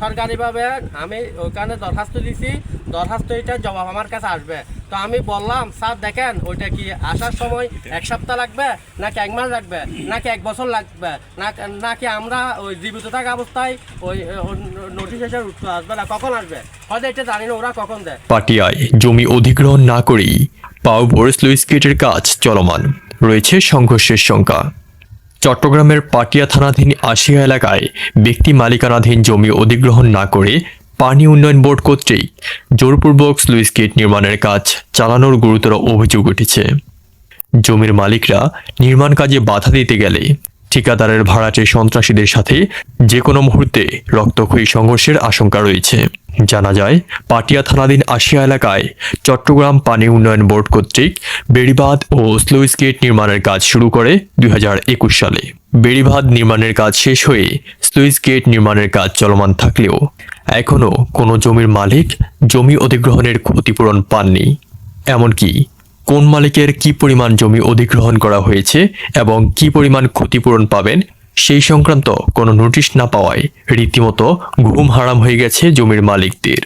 সরকারিভাবে আমি ওখানে দরখাস্ত দিছি, দরখাস্ত এটা জবাব আমার কাছে আসবে। তো আমি বললাম, স্যার, দেখেন, ওইটা কি আসার সময় এক সপ্তাহ লাগবে, নাকি এক মাস লাগবে, নাকি এক বছর লাগবে, নাকি আমরা ওই জীবিত থাকা অবস্থায় ওই এসে উঠতে আসবে না, কখন আসবে? হয়তো এটা জানি না, ওরা কখন দেয়। পাটিয়ায় জমি অধিগ্রহণ না করেই পাউবোর স্লুইস গেটের কাজ চলমান, রয়েছে সংঘর্ষের শঙ্কা চট্টগ্রামের পাটিয়া থানাধীন আশিয়া এলাকায় ব্যক্তি মালিকানাধীন জমি অধিগ্রহণ না করে পানি উন্নয়ন বোর্ড কর্তৃক জোরপূর্বক স্লুইস গেট নির্মাণের কাজ চালানোর গুরুতর অভিযোগ উঠেছে। জমির মালিকরা নির্মাণ কাজে বাধা দিতে গেলে ঠিকাদারের ভাড়াটে সন্ত্রাসীদের সাথে যে কোনো মুহূর্তে রক্তক্ষয়ী সংঘর্ষের আশঙ্কা রয়েছে। জানা যায়, পাটিয়া থানাধীন আশিয়া এলাকায় চট্টগ্রাম পানি উন্নয়ন বোর্ড কর্তৃক বেড়িবাঁধ ও স্লুইস গেট নির্মাণের কাজ শুরু করে দুই হাজার একুশ সালে। বেড়িবাঁধ নির্মাণের কাজ শেষ হয়ে স্লুইস গেট নির্মাণের কাজ চলমান থাকলেও এখনও কোনো জমির মালিক জমি অধিগ্রহণের ক্ষতিপূরণ পাননি। এমনকি কোন মালিকের কি পরিমাণ জমি অধিগ্রহণ করা হয়েছে এবং কি পরিমাণ ক্ষতিপূরণ পাবেন সেই সংক্রান্ত কোনো নোটিশ না পাওয়ায় রীতিমতো ঘুম হারাম হয়ে গেছে জমির মালিকদের।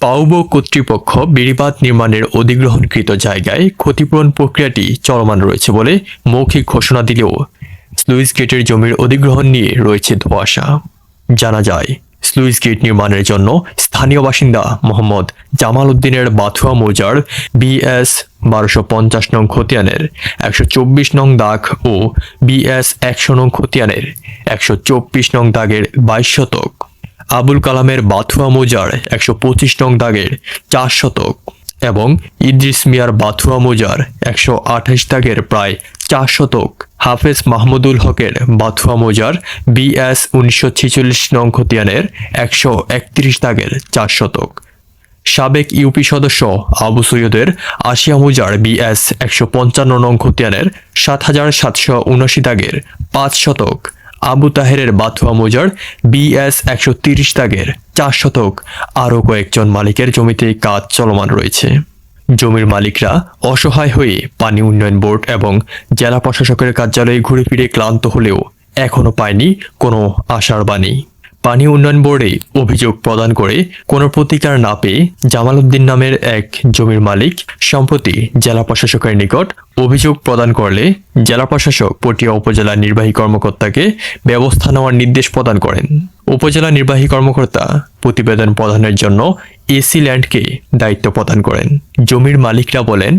পাউব কর্তৃপক্ষ বেড়িবাঁধ নির্মাণের অধিগ্রহণকৃত জায়গায় ক্ষতিপূরণ প্রক্রিয়াটি চলমান রয়েছে বলে মৌখিক ঘোষণা দিলেও স্লুইস গেটের জমির অধিগ্রহণ নিয়ে রয়েছে ধোয়াশা জানা যায় স্লুইস গেট নির্মাণের জন্য স্থানীয় বাসিন্দা মোহাম্মদ জামাল উদ্দিনের বাথুয়া মৌজার বিএস বারোশো পঞ্চাশ নং খতিয়ানের, একশো চব্বিশ নং দাগ ও বিএস একশো নং খতিয়ানের, একশো চব্বিশ নং দাগের বাইশ শতক। আবুল কালামের বাথুয়া মৌজার একশো পঁচিশ নং দাগের চার শতক এবং ইদ্রিস মিয়ার বাথুয়া মৌজার একশো আঠাশ দাগের প্রায় চার শতক। হাফেজ মাহমুদুল হকের বাথুয়া মৌজার বিএস উনিশশো ছেচল্লিশ নং খতিয়ানের একশো একত্রিশ দাগের চার শতক। সাবেক ইউপি সদস্য আবু সৈয়দের আশিয়া মুজার বিএস একশো পঞ্চান্ন নং খতিয়ানের সাত হাজার সাতশো উনআশি দাগের পাঁচ শতক। আবু তাহেরের বাথুয়া মুজার বিএস একশো তিরিশ দাগের চার শতক। আরও কয়েকজন মালিকের জমিতে কাজ চলমান রয়েছে। জমির মালিকরা অসহায় হয়ে পানি উন্নয়ন বোর্ড এবং জেলা প্রশাসকের কার্যালয়ে ঘুরে ফিরে ক্লান্ত হলেও এখনও পায়নি কোনো আশার বাণী। পানি উন্নয়ন বোর্ডে অভিযোগ প্রদান করে কোনো প্রতিকার না পেয়ে জামাল উদ্দিন নামের এক জমির মালিক সম্প্রতি জেলা প্রশাসকের নিকট অভিযোগ প্রদান করলে জেলা প্রশাসক পটিয়া উপজেলা নির্বাহী কর্মকর্তাকে ব্যবস্থা নেওয়ার নির্দেশ প্রদান করেন। উপজেলা নির্বাহী কর্মকর্তা প্রতিবেদন প্রদানের জন্য এসি ল্যান্ডকে দায়িত্ব প্রদান করেন। জমির মালিকরা বলেন,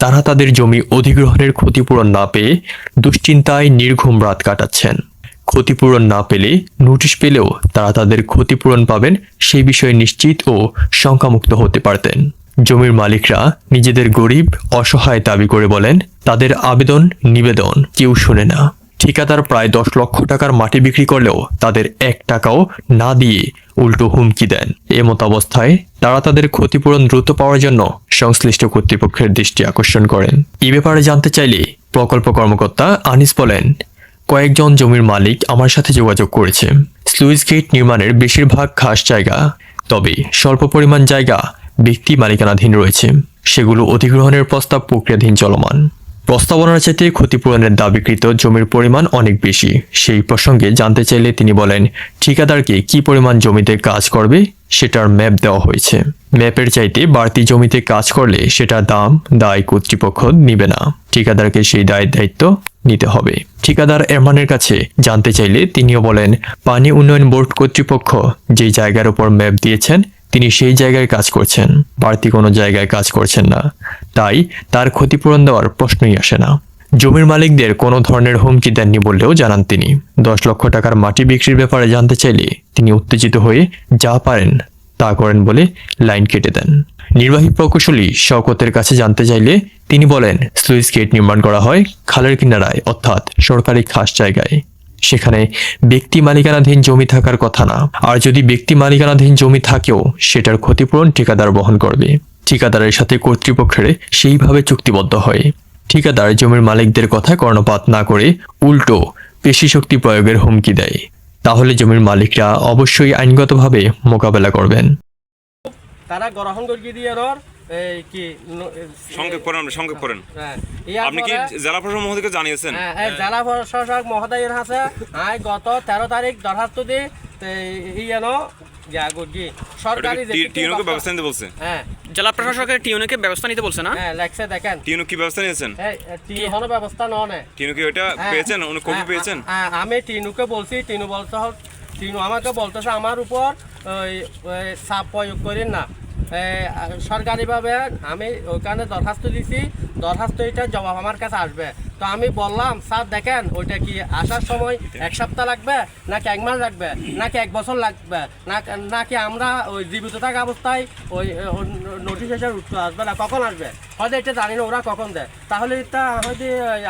তারা তাদের জমি অধিগ্রহণের ক্ষতিপূরণ না পেয়ে দুশ্চিন্তায় নির্ঘুম রাত কাটাচ্ছেন। ক্ষতিপূরণ না পেলে, নোটিশ পেলেও তারা তাদের ক্ষতিপূরণ পাবেন সেই বিষয়ে নিশ্চিত ও শঙ্কামুক্ত হতে পারতেন। জমির মালিকরা নিজেদের গরিব, অসহায় দাবি করে বলেন, তাদের আবেদন, নিবেদন কেউ শোনে না। ঠিকাদার প্রায় দশ লক্ষ টাকার মাটি বিক্রি করলেও তাদের এক টাকাও না দিয়ে উল্টো হুমকি দেন। এমত অবস্থায় তারা তাদের ক্ষতিপূরণ দ্রুত পাওয়ার জন্য সংশ্লিষ্ট কর্তৃপক্ষের দৃষ্টি আকর্ষণ করেন। এ ব্যাপারে জানতে চাইলে প্রকল্প কর্মকর্তা আনিস বলেন কয়েকজন জমির মালিক আমার সাথে যোগাযোগ করেছে। স্লুইস গেট নির্মাণের বেশিরভাগ খাস জায়গা, তবে স্বল্প পরিমাণ জায়গা ব্যক্তি মালিকানাধীন রয়েছে। সেগুলো অধিগ্রহণের প্রস্তাব প্রক্রিয়াধীন চলমান। প্রস্তাবনার চাইতে ক্ষতিপূরণের দাবিকৃত জমির পরিমাণ অনেক বেশি। সেই প্রসঙ্গে জানতে চাইলে তিনি বলেন, ঠিকাদারকে কি পরিমাণ জমিতে কাজ করবে সেটার ম্যাপ দেওয়া হয়েছে। ম্যাপের চাইতে বাড়তি জমিতে কাজ করলে সেটা দাম দায় কর্তৃপক্ষ নিবে না। ঠিকাদারকে সেই দায় দায়িত্ব নিতে হবে। ঠিকাদার এরমানের কাছে জানতে চাইলে তিনিও বলেন, পানি উন্নয়ন বোর্ড কর্তৃপক্ষ যে জায়গার উপর ম্যাপ দিয়েছেন তিনি সেই জায়গায় কাজ করছেন, বাড়তি কোনো জায়গায় কাজ করছেন না। তাই তার ক্ষতিপূরণ দেওয়ার প্রশ্নই আসে না। জমির মালিকদের কোনো ধরনের হুমকি দেননি বললেও জানান তিনি। দশ লক্ষ টাকার মাটি বিক্রির ব্যাপারে জানতে চাইলে তিনি উত্তেজিত হয়ে যা পারেন তা করেন বলে লাইন কেটে দেন। নির্বাহী প্রকৌশলী শওকতের কাছে জানতে চাইলে তিনি বলেন স্লুইস গেট নির্মাণ করা হয় খালের কিনারায়, অর্থাৎ সরকারি খাস জায়গায়। সেখানে ব্যক্তি মালিকানাধীন জমি থাকার কথা না। আর যদি ব্যক্তি মালিকানাধীন জমি থাকেও, সেটার ক্ষতিপূরণ ঠিকাদার বহন করবে। ঠিকাদারের সাথে কর্তৃপক্ষের সেইভাবে চুক্তিবদ্ধ হয়। ঠিকাদার জমির মালিকদের কথায় কর্ণপাত না করে উল্টো পেশি শক্তি প্রয়োগের হুমকি দেয়। তাহলে জমির মালিকরা অবশ্যই আইনগতভাবে মোকাবেলা করবেন। তারা গ্রহণ করে দিয়ে এই কি সংক্ষেপ করেন সংক্ষেপ করেন। হ্যাঁ, আপনি কি জেলা প্রশাসন মহোদয়কে জানিয়েছেন? হ্যাঁ, জেলা প্রশাসক মহোদয়ের হাতে আমি গত তেরো তারিখ দরখাস্ত ইয়ানো সরকারি যে টিউনোকে ব্যবস্থা নিতে বলছে? হ্যাঁ। জেলা প্রশাসকের টিউনিকে ব্যবস্থা নিতে বলছে না? হ্যাঁ লেখছে দেখেন। টিউনো কি ব্যবস্থা নিয়েছেন? টিউনো ব্যবস্থা নয় টিউনো কি হ্যাঁ, পেয়েছেন? উনি কপি হ্যাঁ, পেয়েছেন? হ্যাঁ, আমি টিনুকে বলছি টিনু বলতে টিনু আমাকে বলতেছে আমার উপর চাপ প্রয়োগ করেন না। সরকারিভাবে আমি ওখানে দরখাস্ত দিছি, দরখাস্ত এটা জবাব আমার কাছে আসবে। তো আমি বললাম, স্যার, দেখেন, ওইটা কি আসার সময় এক সপ্তাহ লাগবে, নাকি এক মাস লাগবে, নাকি এক বছর লাগবে, নাকি আমরা ওই জীবিত থাকা অবস্থায় ওই উঠতে আসবে না, কখন আসবে? হয়তো এটা জানি না, ওরা কখন দেয়। তাহলে এটা হয়তো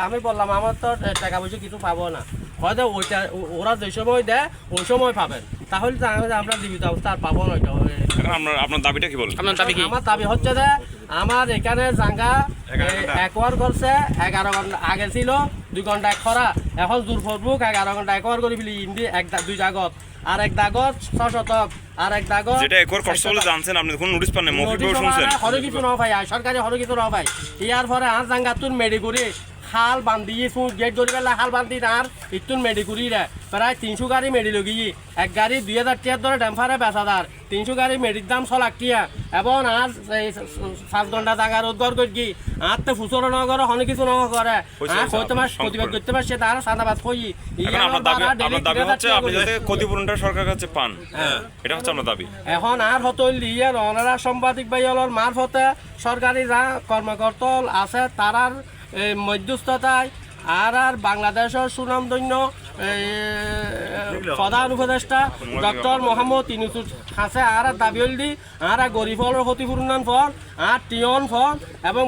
আমি বললাম, আমার তো টাকা পয়সা কিছু পাবো না। হয়তো ওইটা ওরা যে সময় দেয়, ওই সময় পাবেন। তাহলে আমরা জীবিত অবস্থা আর পাবো না। এখন আপনার আপনার দাবিটা কি বলেন? আপনার দাবি কি? আমার দাবি হচ্ছে যে আমার এখানে জাঙ্গা একবার করছে এগারো ঘণ্টা আগে ছিল দুই ঘণ্টা খরা। এখন দূর ফেসবুক এগারো ঘণ্টা একবার করে ফেলি ইন্দি এক দুই জাগত। আর এক দাগত ছ শতক আর এক দাগত যেটা একর কষ্ট বলে জানছেন আপনি কোনো নোটিশ পান না মৌখিক শুনছেন? হরে কিছু ন ভাই সরকারি হরে কিছু ন ভাই ইয়ার পরে আর জাঙ্গা তুন মেডি খাল বান্ধি গেট ধরি পেলা খাল বান্ধি আর ইতুন মেডি করি রে প্রায় তিনশো গাড়ি মেডি লগি এক গাড়ি দুই হাজার টিয়ার ধরে ডেম্পারে বেচাদার তিনশো গাড়ি মেডির দাম ছ লাখ টিয়া এবং আর এই সাত ঘণ্টা জায়গা রোজগার করি আর তো ফুসরো ন করে হনে কিছু ন করে আর পার আপনি প্রতিবাদ করতে পারছে তার কই হচ্ছে আপনি যাতে ক্ষতিপূরণটা সরকার কাছে পান এটা হচ্ছে আপনার দাবি এখন আর হতো লিয়ে অনারা সাংবাদিক বাইলর মারফতে সরকারি যা কর্মকর্তা আছে তারার মধ্যস্থতায় আর আর বাংলাদেশের সুনামধন্য প্রধান উপদেষ্টা ডক্টর মোহাম্মদ ইনুসুর হাসে আর দাবি হলদি, আর গরিফল ক্ষতিপূরণ ফল, আর টিয়ন ফল এবং